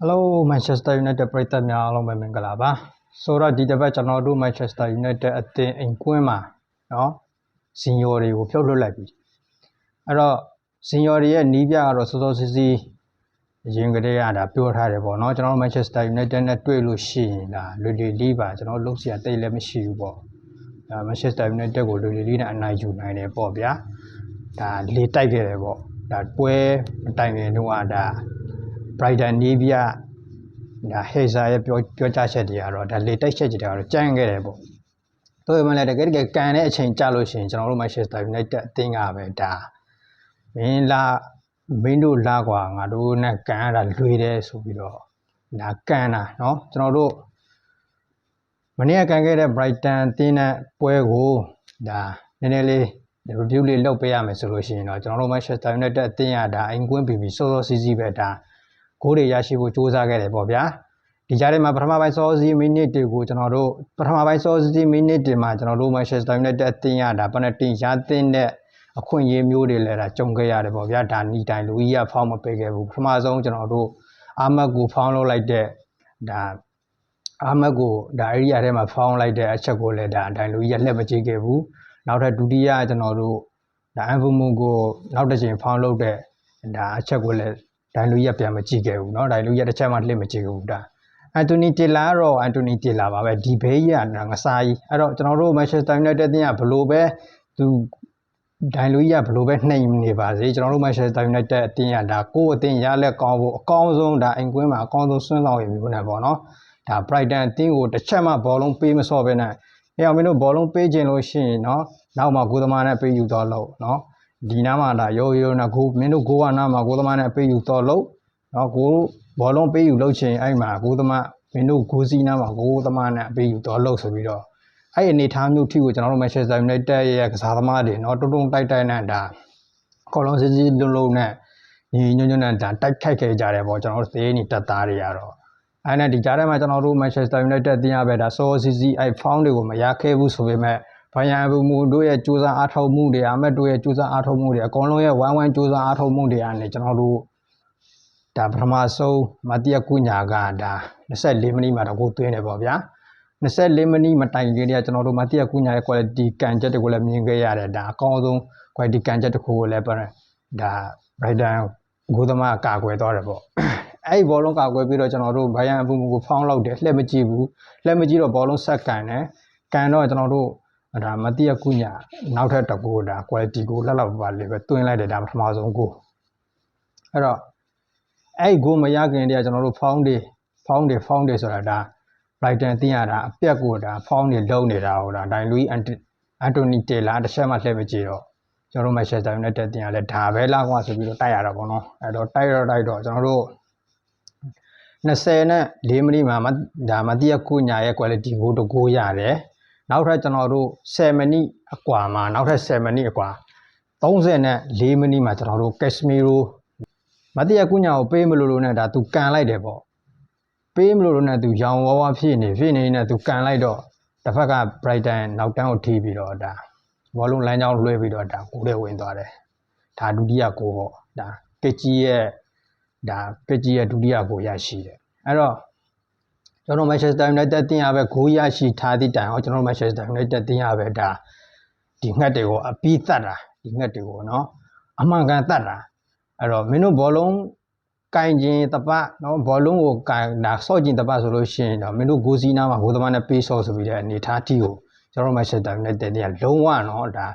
Hello Manchester United ပရိသတ်များအားလုံးပဲမင်္ဂလာပါဆိုတော့ဒီတစ်ပတ်ကျွန်တော်တို့ Manchester United အသင်းအိမ်ကွင်းမှာเนาะဇင်ယော်တွေကိုဖြုတ်လွှတ်လိုက်ပြီအဲ့တော့ဇင်ယော်တွေရဲ့နီးပြကတော့စောစောစီးစီးရင်ကလေးကဒါပြောထားတယ်ပေါ့เนาะကျွန်တော်တို့ Manchester United နဲ့တွေ့လို့ရှိရင်ဒါလွယ်လွယ်လေးပါကျွန်တော်တို့လုံးစရာတိတ်လည်းမရှိဘူးပေါ့ဒါ Manchester United ကိုလွယ်လွယ်လေးနဲ့အနိုင်ယူနိုင်တယ်ပေါ့ဗျာဒါလေတိုက်ခဲ့တယ်ပေါ့ဒါပွဲမတိုင်ခင်တုန်းကဒါ Brighton နီးပြဒါဟေဇာရဲ့ပြောပြောကြားချက်တွေကတော့ဒါလေတိုက်ချက်တွေကတော့ကြမ်းခဲ့တယ်ပေါ့။တို့ရမလဲတကယ်တကယ်ကန်တဲ့အချိန်ကြာလို့ရှိရင်ကျွန်တော်တို့ Manchester United အသင်းကပဲဒါမင်းလာမင်းတို့လာကွာငါတို့နဲ့ကန်ရတာလွေတယ်ဆိုပြီးတော့ဒါကန်တာเนาะကျွန်တော်တို့မနေ့ကကန်ခဲ့တဲ့ Brighton အသင်းနဲ့ပွဲကိုဒါနည်းနည်းလေး review လေးလုပ်ပေးရမယ်ဆိုလို့ရှိရင်တော့ကျွန်တော်တို့ Manchester United အသင်းကဒါအိမ်ကွင်းပြီးပြီးစောစောစီးစီးပဲဒါ ဂိုးတွေရရှိဖို့စူးစမ်းခဲ့တယ်ပေါ့ဗျာဒီကြားထဲမှာပထမပိုင်းစောစီးမိနစ်တွေကိုကျွန်တော်တို့ပထမပိုင်းစောစီးမိနစ်တွေမှာကျွန်တော်တို့ Manchester United အသင်းကဒါပနတင်ရသင်းတဲ့အခွင့်အရေးမျိုးတွေလည်းဒါကြုံခဲ့ရတယ်ပေါ့ဗျာဒါနီတိုင်လူကြီးကဖောင်းမပေးခဲ့ဘူးပထမဆုံးကျွန်တော်တို့အာမတ်ကိုဖောင်းလုပ်လိုက်တဲ့ဒါအာမတ်ကိုဒါဧရိယာထဲမှာဖောင်းလိုက်တဲ့အချက်ကိုလည်းဒါဒိုင်လူကြီးကလက်မကြည့်ခဲ့ဘူးနောက်ထပ်ဒုတိယကျွန်တော်တို့ဒါအန်ဖူမူကိုနောက်တစ်ချိန်ဖောင်းလုပ်တဲ့ဒါအချက်ကိုလည်း ဒိုင်လူကြီးကပြန်မကြည့်ခဲ့ဘူးเนาะဒိုင်လူကြီးကတစ်ချက်မှလှည့်မကြည့်ဘူးဒါအန်တိုနီတီလာတော့အန်တိုနီတီလာပါပဲဒီဘေးကြီးကငစားကြီးအဲ့တော့ကျွန်တော်တို့မန်ချက်စတာယူနိုက်တက်တင်းကဘလို့ပဲသူဒိုင်လူကြီးကဘလို့ပဲနှိမ်နေပါစေကျွန်တော်တို့မန်ချက်စတာယူနိုက်တက်အတင်းကဒါကိုယ့်အတင်းရလက်ကောင်းဖို့အကောင်းဆုံးဒါအိမ်ကွင်းမှာအကောင်းဆုံးဆွမ်းဆောင်ရမျိုးနဲ့ပေါ့နော်ဒါ Brighton အတင်းကိုတစ်ချက်မှဘောလုံးပေးမစော့ပဲနဲ့အဲအောင်မင်းတို့ဘောလုံးပေးခြင်းလို့ရှိရင်နော်နောက်မှကိုသမားနဲ့ပေးယူတော့လို့နော် ဒီနားမှာဒါရိုးရိုးနဲ့ကိုမင်းတို့ကိုကနားမှာကိုသမားနဲ့ပေးယူတော့လို့နော်ကိုဘောလုံးပေးယူလို့ချင်းအဲ့မှာကိုသမားမင်းတို့ကိုစီနားမှာကိုသမားနဲ့ပေးယူတော့လို့ဆိုပြီးတော့အဲ့အနေထားမျိုးထိကိုကျွန်တော်တို့ Manchester United ရဲ့ကစားသမားတွေနော်တုံတုံတိုက်တိုက်နဲ့ဒါကော်လုံးစီစီလုံးလုံးနဲ့ညီညွတ်ညွတ်နဲ့ဒါတိုက်ခိုက်ခဲ့ကြတယ်ပေါ့ကျွန်တော်တို့သေးနေတက်သားတွေကတော့အဲ့နဲ့ဒီကြားထဲမှာကျွန်တော်တို့ Manchester United တင်ရပဲဒါစောစီစီအဲ့ found တွေကိုမရခဲ့ဘူးဆိုပေမဲ့ ဘိုင်ယန်ဘူမူတို့ရဲ့စူးစမ်းအားထုတ်မှုတွေအမက်တို့ရဲ့စူးစမ်းအားထုတ်မှုတွေအကုန်လုံးရဲ့ဝိုင်းဝိုင်းစူးစမ်းအားထုတ်မှုတွေကနေကျွန်တော်တို့ဒါပထမဆုံးမတိယကုညာကဒါ24မိနစ်မှာတော့ကိုသွင်းတယ်ပေါ့ဗျာ24မိနစ်မတိုင်ခင်တည်းကကျွန်တော်တို့မတိယကုညာရဲ့ quality ကန်ချက်တွေကိုလည်းမြင်ခဲ့ရတယ်ဒါအကောင်းဆုံး quality ကန်ချက်တစ်ခုကိုလည်းဒါ Brighton ဂိုးသမားကာကွယ်သွားတယ်ပေါ့အဲ့ဒီဘောလုံးကာကွယ်ပြီးတော့ကျွန်တော်တို့ဘိုင်ယန်အပူမူကိုဖောင်းလောက်တယ်လှည့်မကြည့်ဘူးလှည့်မကြည့်တော့ဘောလုံးဆက်ကန်တယ်ကန်တော့ကျွန်တော်တို့ ဒါမတိယကုညာနောက်ထပ်တကူဒါ quality ကိုလှလောက်ပါလေပဲတွင်းလိုက်တယ်ဒါပထမဆုံးကိုအဲ့တော့အဲ့ဂိုမရခင်တည်းကကျွန်တော်တို့ဖောင်းတွေဖောင်းတွေဖောင်းတွေဆိုတာဒါ Brighton တင်ရတာအပြက်ကိုဒါဖောင်းတွေလုံးနေတာဟိုဒါဒိုင်လူအန်တိုနီတေလာတစ်ချက်မှလှည့်မကြည့်တော့ကျွန်တော်တို့ Manchester United တင်ရလဲဒါပဲလာကွာဆိုပြီးတော့တိုက်ရတာပေါ့နော်အဲ့တော့တိုက်တော့တိုက်တော့ကျွန်တော်တို့20နဲ့4မိနစ်မှာဒါမတိယကုညာရဲ့ quality ကိုတကိုးရတယ် နောက်ထပ်ကျွန်တော်တို့10မိနစ်အကွာမှာနောက်ထပ်10မိနစ်အကွာ30နဲ့4မိနစ်မှာကျွန်တော်တို့ Casemiro မတိယကုညာကိုပေးမလို့လို့နဲ့ဒါသူကန်လိုက်တယ်ပေါ့ပေးမလို့လို့နဲ့သူရောင်ဝါးဝါဖြစ်နေဖြစ်နေနဲ့သူကန်လိုက်တော့တစ်ဖက်က Brighton နောက်တန်းကိုထိပြီးတော့ဒါဘောလုံးလမ်းကြောင်းလွှဲပြီးတော့ဒါကိုယ်ထဲဝင်သွားတယ်ဒါဒုတိယကိုပေါ့ဒါကက်ကြီးရဲ့ဒါကက်ကြီးရဲ့ဒုတိယကိုရရှိတယ်အဲ့တော့ ကျွန်တော် Manchester United တင်ရပဲဂိုးရရှိထားသည့်တိုင်အောင်ကျွန်တော် Manchester United တင်ရပဲဒါဒီငှက်တွေကိုအပြီးတတ်တာဒီငှက်တွေကိုနော်အမှန်ကန်တတ်တာအဲ့တော့မင်းတို့ဘောလုံးကင်ခြင်းတပတ်နော်ဘောလုံးကိုကင်ဒါဆော့ခြင်းတပတ်ဆိုလို့ရှိရင်တော့မင်းတို့ဂိုးစီးနားမှာဂိုးသမားနဲ့ပေးဆော့ဆိုပြီးတဲ့အနေထားတီကိုကျွန်တော် Manchester United တင်ရလုံးဝနော်ဒါ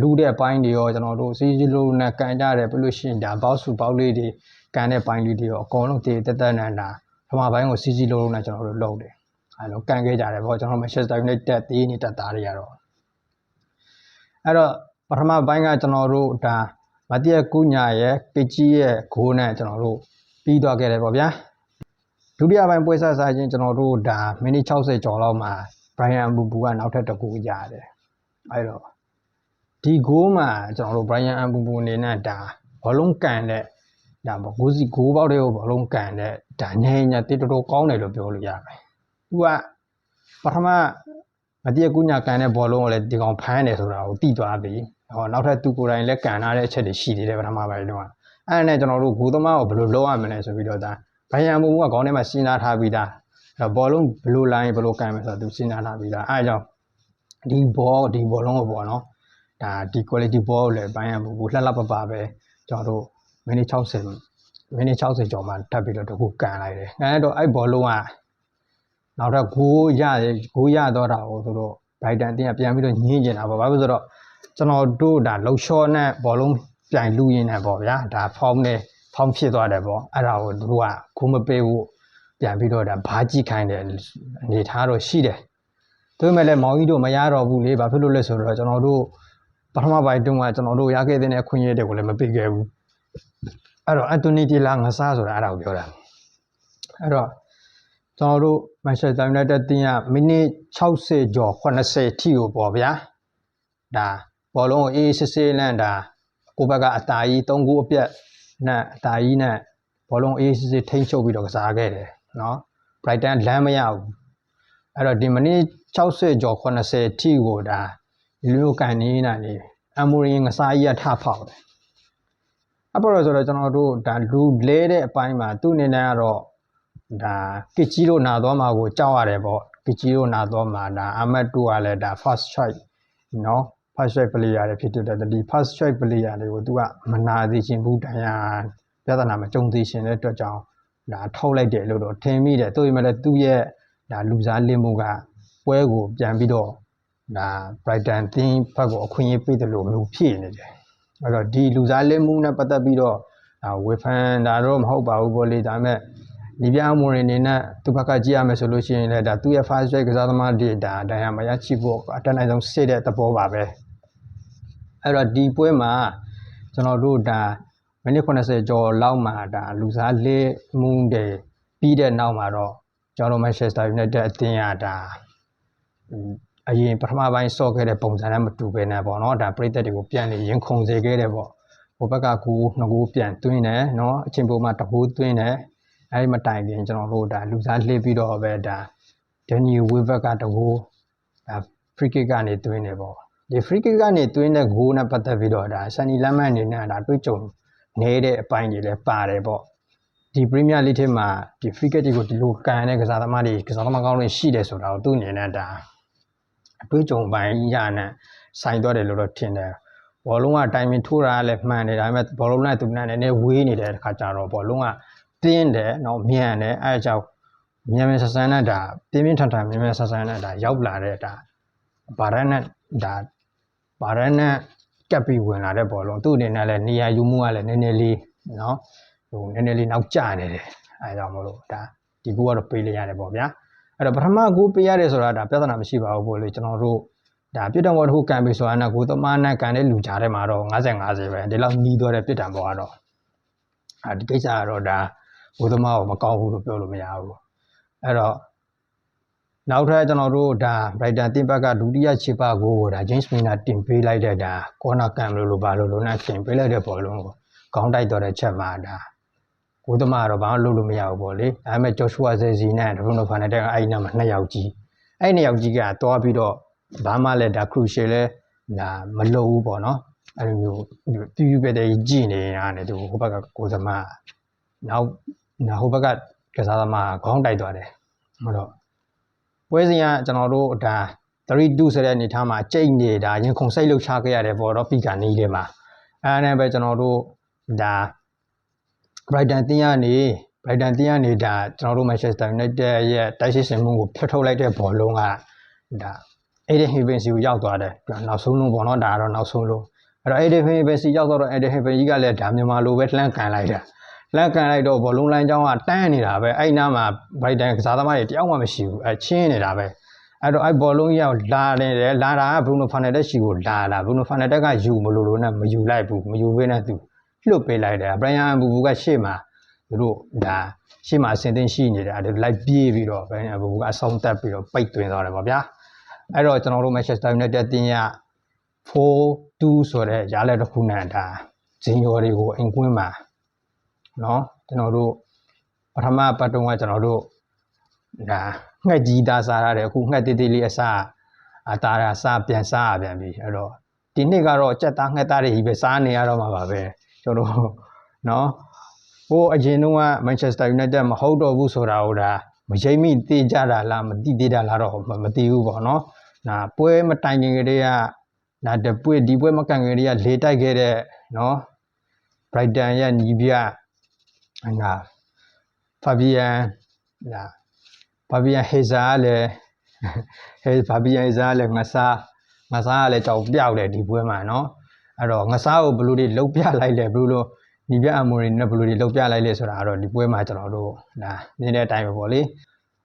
လူတဲ့ပိုင်းတွေရောကျွန်တော်တို့စီးစီးလုံးနဲ့ကန်ကြတယ်ပြလို့ရှိရင်ဒါဘောက်စုဘောက်လေးတွေကန်တဲ့ပိုင်းလေးတွေရောအကုန်လုံးတည်တက်တက်နန်တာ ပမာပိုင်းကိုစီစီလုံးလုံးနဲ့ကျွန်တော်တို့လုပ်တယ်အဲလိုကန်ခဲ့ကြတယ်ပေါ့ကျွန်တော် Manchester United တေးနေတက်သားတွေကတော့အဲ့တော့ပထမပိုင်းကကျွန်တော်တို့ဒါမတိယကုညာရဲ့ပစ်ကြီးရဲ့ဂိုးနဲ့ကျွန်တော်တို့ပြီးသွားခဲ့တယ်ပေါ့ဗျာဒုတိယပိုင်းပွဲဆက်စားချင်းကျွန်တော်တို့ဒါမိနစ်60ကျော်လောက်မှာ Brian Mbubu ကနောက်ထပ်တစ်ခုရတယ်အဲ့တော့ဒီဂိုးမှာကျွန်တော်တို့ Brian Mbubu အနေနဲ့ဒါဘောလုံးကန်တဲ့ ဒါပေါ့ဂိုးစီဂိုးပေါက်တွေကိုဘောလုံးကန်တဲ့ဒါညင်ညာတိတော်တော်ကောင်းတယ်လို့ပြောလို့ရမယ်။သူကပထမမတိယကုညာကန်တဲ့ဘောလုံးကိုလည်းဒီကောင်ဖမ်းတယ်ဆိုတာကိုသိသွားပြီ။ဟောနောက်ထပ်သူကိုယ်တိုင်လည်းကန်ထားတဲ့အချက်တွေရှိသေးတယ်ပထမပိုင်းတော့။အဲ့ဒါနဲ့ကျွန်တော်တို့ဂိုးသမားကိုဘယ်လိုလုပ်ရမလဲဆိုပြီးတော့ဒါဘိုင်ယန်မူကခေါင်းထဲမှာစဉ်းစားထားပြီးသားအဲ့တော့ဘောလုံးဘယ်လိုလိုင်းဘယ်လိုကန်မယ်ဆိုတော့သူစဉ်းစားထားပြီးသားအဲအကြောင်းဒီဘောဒီဘောလုံးကိုပေါ့နော်ဒါဒီ quality ball ကိုလည်းဘိုင်ယန်မူကိုလှလှပပပဲကျွန်တော်တို့ မိနစ်60မိနစ်60ကျော်မှထပ်ပြီးတော့တခုကန်လိုက်တယ်ကန်လိုက်တော့အဲ့ဘောလုံးကနောက်တော့ဂိုးရဂိုးရတော့တာကိုသူတို့ဘိုင်တန်တင်းကပြန်ပြီးတော့ညှင်းကျင်တာပေါ့ဘာလို့လဲဆိုတော့ကျွန်တော်တို့ဒါလှုပ်ရှော့နဲ့ဘောလုံးပြိုင်လူရင်းနဲ့ပေါ့ဗျာဒါ form နဲ့ form ဖြစ်သွားတယ်ပေါ့အဲ့ဒါကိုသူတို့ကဂိုးမပေးဘူးပြန်ပြီးတော့ဒါဘားကြည့်ခိုင်းတယ်အနေထားတော့ရှိတယ်ဒါပေမဲ့လည်းမောင်ကြီးတို့မရတော့ဘူးလေဘာဖြစ်လို့လဲဆိုတော့ကျွန်တော်တို့ပထမပိုင်းတုန်းကကျွန်တော်တို့ရခဲ့တဲ့အခွင့်အရေးတွေကိုလည်းမပေးခဲ့ဘူး အဲ့တော့အန်တိုနီတီလာငစားဆိုတာအဲ့ဒါကိုပြောတာအဲ့တော့ကျွန်တော်တို့မန်ချက်စတာယူနိုက်တက်တင်းကမိနစ်60ကျော်80ထိကိုပေါ့ဗျာဒါဘောလုံးကိုအေးအေးဆေးဆေးလန့်ဒါကိုဘက်ကအတာကြီး3ခုအပြက်နဲ့အတာကြီးနဲ့ဘောလုံးအေးအေးဆေးဆေးထိန်းချုပ်ပြီးတော့ကစားခဲ့တယ်နော် Brighton လမ်းမရဘူးအဲ့တော့ဒီမိနစ်60ကျော်80ထိကိုဒါဒီလိုကန်နေနေတာနေအမိုရင်ငစားကြီးကထဖောက်တယ် အပေါ်တော့ဆိုတော့ကျွန်တော်တို့ဒါလူလဲတဲ့အပိုင်းမှာသူ့အနေနဲ့ကတော့ဒါကစ်ကြီးတို့နာသွားမှာကိုကြောက်ရတယ်ပေါ့ကစ်ကြီးတို့နာသွားမှာဒါအမတ်တူကလည်းဒါ first choice နော် first choice player တွေဖြစ်တဲ့ဒီ first choice player တွေကိုသူကမနာသိချင်ဘူးတရားပြဿနာမကြုံသိချင်တဲ့အတွက်ကြောင့်ဒါထုတ်လိုက်တယ်လို့တော့ထင်မိတယ်သူ့ရဲ့သူ့ရဲ့ဒါလူစားလင်းမှုကပွဲကိုပြန်ပြီးတော့ဒါ Brighton တင်းဘက်ကိုအခွင့်အရေးပေးတယ်လို့မျိုးဖြစ်နေတယ် အဲ့တော့ဒီလူစားလင်းမှုနဲ့ပတ်သက်ပြီးတော့ဝေဖန်တာတော့မဟုတ်ပါဘူးပေါ့လေဒါပေမဲ့ဒီပြမွန်နေနဲ့သူဘက်ကကြည့်ရမယ်ဆိုလို့ရှိရင်လည်းဒါသူ့ရဲ့ fast track ကစားသမားတွေဒါဒဏ်ရာမရချိဖို့အတက်နိုင်ဆုံးစစ်တဲ့သဘောပါပဲအဲ့တော့ဒီပွဲမှာကျွန်တော်တို့ဒါမိနစ်80ကျော်လောက်မှာဒါလူစားလေးမှုတွေပြီးတဲ့နောက်မှာတော့ကျွန်တော် Manchester United အသင်းရဒါ အရင်ပထမပိုင်းဆော့ခဲ့တဲ့ပုံစံနဲ့မတူဘဲနဲ့ပေါ့နော်ဒါပြည်သက်တွေကိုပြန်နေရင်ခုန်စေခဲ့တယ်ပေါ့ဟိုဘက်ကကူနှစ်ကူပြန်သွင်းတယ်နော်အချိန်ပုံမှာတကူသွင်းတယ်အဲဒီမတိုင်ခင်ကျွန်တော်တို့ဒါလူစားလှည့်ပြီးတော့ပဲဒါဒန်နီဝေဘက်ကတကူဒါ free kick ကနေသွင်းတယ်ပေါ့ဒီ free kick ကနေသွင်းတဲ့ဂိုးနဲ့ပတ်သက်ပြီးတော့ဒါဆန်နီလမ်းမအနေနဲ့ဒါတွေးကြုံနေတဲ့အပိုင်းတွေလည်းပါတယ်ပေါ့ဒီ Premier League ထဲမှာဒီ free kick တွေကိုဒီလိုကန်တဲ့ကစားသမားတွေကစားသမားကောင်းတွေရှိတယ်ဆိုတာကိုသူ့အနေနဲ့ဒါ အတွေးကြုံပိုင်းရနဲ့ဆိုင်သွားတယ်လို့တော့ထင်တယ်ဘောလုံးကတိုင်မင်ထိုးတာလည်းမှန်တယ်ဒါပေမဲ့ဘောလုံးနဲ့သူနဲ့နည်းနည်းဝေးနေတဲ့အခါကျတော့ဘောလုံးကတင်းတယ်နော်မြန်တယ်အဲအကြောင်းမြန်မြန်ဆဆန်းနဲ့ဒါပြင်းပြင်းထန်ထန်မြန်မြန်ဆဆန်းနဲ့ဒါရောက်လာတဲ့ဒါဘာရန်နဲ့ဒါဘာရန်နဲ့ကပ်ပြီးဝင်လာတဲ့ဘောလုံးသူ့အနေနဲ့လည်းနေရာယူမှုကလည်းနည်းနည်းလေးနော်ဟိုနည်းနည်းလေးနောက်ကျနေတယ်အဲကြောင့်မလို့ဒါဒီကူကတော့ပေးလိုက်ရတယ်ပေါ့ဗျာ အဲ့တော့ပထမကူပေးရတယ်ဆိုတာဒါပြဿနာမရှိပါဘူးပို့လေကျွန်တော်တို့ဒါပြစ်ဒဏ်ဘောတစ်ခုကန်ပြီးဆိုတာကကိုသမားနဲ့ကန်တဲ့လူကြားထဲမှာတော့50 50ပဲဒီလောက်နီးသွားတဲ့ပြစ်ဒဏ်ဘောကတော့အဲဒီကိစ္စကတော့ဒါကိုသမားကိုမကောင်းဘူးလို့ပြောလို့မရဘူးအဲ့တော့နောက်ထပ်ကျွန်တော်တို့ဒါ Brighton တင်ဘက်ကဒုတိယချစ်ပါကိုဒါ James Milner တင်ပေးလိုက်တဲ့ဒါ corner cam လို့လို့ပါလို့လို့နဲ့တင်ပေးလိုက်တဲ့ဘောလုံးကိုခေါင်းတိုက်တော့တဲ့ချက်မှာဒါ ကိုသမားတော့ဘာမှလုပ်လို့မရဘူးပေါ့လေဒါပေမဲ့ Joshua Zexi နဲ့ Bruno Fernandes ကအဲ့ဒီနောက်မှာနှစ်ယောက်ကြီးအဲ့နှစ်ယောက်ကြီးကတွားပြီးတော့ဘာမှလည်းဒါ crucial လဲဒါမလုပ်ဘူးပေါ့နော်အဲ့လိုမျိုးပြူပြပဲတဲ့ကြည်နေရတယ်သူဟိုဘက်ကကိုသမားနောက်ဟိုဘက်ကကစားသမားခေါင်းတိုက်သွားတယ်ဟုတ်တော့ပွဲစဉ်ကကျွန်တော်တို့ဒါ32ဆိုတဲ့အနေထားမှာကြိတ်နေတာရင်ခုန်စိတ်လှုပ်ရှားခဲ့ရတယ်ပေါ့တော့ပြီးကနေတယ်မှာအဲနဲ့ပဲကျွန်တော်တို့ဒါ Brighton တင်းရနေ Brighton တင်းရနေတာကျွန်တော်တို့ Manchester United ရဲ့တိုက်စစ်ဆင်မှုကိုဖျက်ထုတ်လိုက်တဲ့ဘောလုံးကဒါ Aiden Heavensi ကိုရောက်သွားတယ်နောက်ဆုံးလုံးပေါ့နော်ဒါကတော့နောက်ဆုံးလုံးအဲ့တော့ Aiden Heavensi ရောက်တော့ Aiden Heavensi ကလည်းဒါမြန်မာလိုပဲလှမ်းကန်လိုက်တာလက်ကန်လိုက်တော့ဘောလုံးလိုင်းချောင်းကတန်းနေတာပဲအဲ့နားမှာ Brighton ကစားသမားတွေတယောက်မှမရှိဘူးအဲချင်းနေတာပဲအဲ့တော့အဲ့ဘောလုံးကြီးကလာနေတယ်လာတာက Bruno Fernandes ရှိကိုလာလာ Bruno Fernandes ကယူမလို့လို့နဲ့မယူလိုက်ဘူးမယူဘဲနဲ့သူ လှုပ်ပေးလိုက်တယ် Brian ဘူဘူကရှေ့မှာသူတို့ဒါရှေ့မှာအစင်သိန်းရှိနေတာအဲ့လိုက်ပြေးပြီးတော့ Brian ဘူဘူကအဆုံးသက်ပြီးတော့ပိတ်သွင်းသွားတယ်ပေါ့ဗျာအဲ့တော့ကျွန်တော်တို့ Manchester United တင်းရ4-2ဆိုတဲ့ရားလက်တစ်ခုနဲ့ဒါဂျင်ယော်တွေကိုအိမ်ကွင်းမှာနော်ကျွန်တော်တို့ပထမပတ်တုံးကကျွန်တော်တို့ဒါငှက်ကြီးသားစားရတယ်အခုငှက်တေးသေးလေးအစားအသားရစားပြန်စားရပြန်ပြီအဲ့တော့ဒီနှစ်ကတော့ကြက်သားငှက်သားတွေကြီးပဲစားနေရတော့မှာပါပဲ ကျွန်တော်နော်ဟကိုအရင်တုန်းက Manchester United မဟုတ်တော့ဘူးဆိုတာကိုဒါမရိပ်မိသိကြတာလားမသိသေးတာလားတော့မမသိဘူးပေါ့နော်။ဒါပွဲမတိုင်ခင်ကတည်းကဒါတပွဲဒီပွဲမကန်ခင်ကတည်းကလေတိုက်ခဲ့တဲ့နော် Brighton ရဲ့ညီပြငါ Fabian ဒါ Fabian Hazer ကလည်းဟဲ Fabian Hazer ကလည်းငစားငစားကလည်းကြောက်ပြောက်တယ်ဒီပွဲမှာနော် အဲ့တော့ငစားကိုဘယ်လိုတွေလှုပ်ပြလိုက်လဲဘယ်လိုလိုညီပြအမိုရီနဲ့ဘယ်လိုတွေလှုပ်ပြလိုက်လဲဆိုတာကတော့ဒီပွဲမှာကျွန်တော်တို့ဒါမြင်တဲ့အတိုင်းပဲပေါ့လေ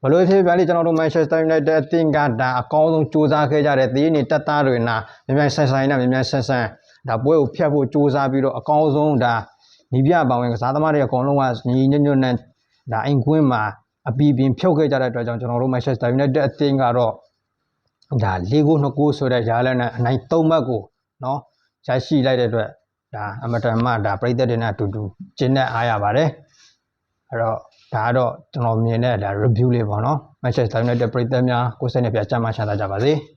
ဘယ်လိုဖြစ်ဖြစ်လေကျွန်တော်တို့ Manchester United အသင်းကဒါအကောင်းဆုံးစူးစမ်းခဲ့ကြတဲ့သီးနေတက်သားတွေနာမြန်မြန်ဆန်ဆန်နဲ့မြန်မြန်ဆန်ဆန်ဒါပွဲကိုဖျက်ဖို့စူးစမ်းပြီးတော့အကောင်းဆုံးဒါညီပြပါဝင်ကစားသမားတွေအကုန်လုံးကညီညွတ်ညွတ်နဲ့ဒါအိမ်ကွင်းမှာအပီပင်ဖြုတ်ခဲ့ကြတဲ့အတွက်ကြောင့်ကျွန်တော်တို့ Manchester United အသင်းကတော့ဒါ၄ခု2ခုဆိုတဲ့ရားလက်နဲ့အနိုင်၃မှတ်ကိုနော် ရရှိလိုက်တဲ့အတွက်ဒါအမတန်မှဒါပြိသက်တွေနဲ့အတူတူကျင်းနဲ့အားရပါတယ်အဲ့တော့ဒါကတော့ကျွန်တော်မြင်တဲ့ဒါ review လေးပေါ့နော် Manchester United ပြိသက်များကိုယ်စိတ်နဲ့ပြချမ်းမှချမ်းသာကြပါစေ။